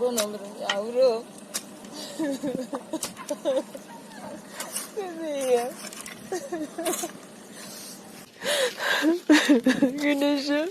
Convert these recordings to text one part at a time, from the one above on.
Kurban olurum yavrum. Bebeğim. Güneşim.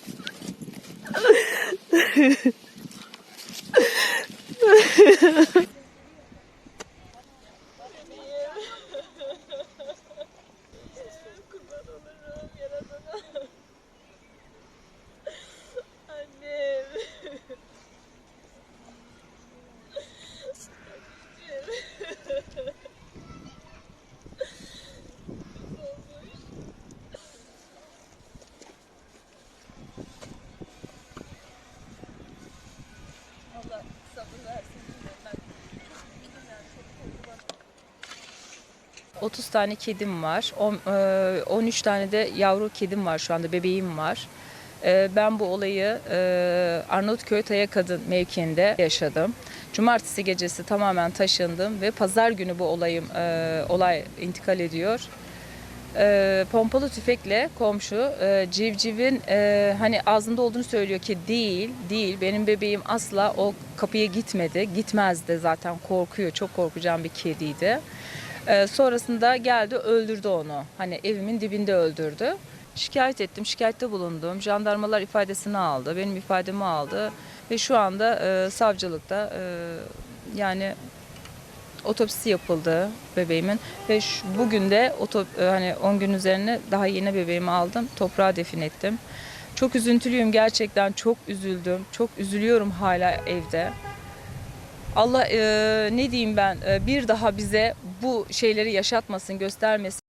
Allah sabır versin. Ben 30 tane kedim var. On- e, 13 tane de yavru kedim var şu anda, bebeğim var. E, Ben bu olayı e, Arnavutköy Taya Kadın mevkiinde yaşadım. Cumartesi gecesi tamamen taşındım ve pazar günü bu olayım olay intikal ediyor. E, pompalı tüfekle komşu e, civcivin e, hani ağzında olduğunu söylüyor ki değil, değil. Benim bebeğim asla o kapıya gitmedi. Gitmezdi zaten korkuyor. Çok korkacağım bir kediydi. Ee, sonrasında geldi öldürdü onu. Hani evimin dibinde öldürdü. Şikayet ettim, şikayette bulundum. Jandarmalar ifadesini aldı, benim ifademi aldı. Ve şu anda e, savcılıkta e, yani otopsisi yapıldı bebeğimin. Ve şu- bugün de otop, e, hani 10 gün üzerine daha yeni bebeğimi aldım. Toprağa defin ettim. Çok üzüntülüyüm gerçekten çok üzüldüm. Çok üzülüyorum hala evde. Allah e, ne diyeyim ben e, bir daha bize bu şeyleri yaşatmasın, göstermesin.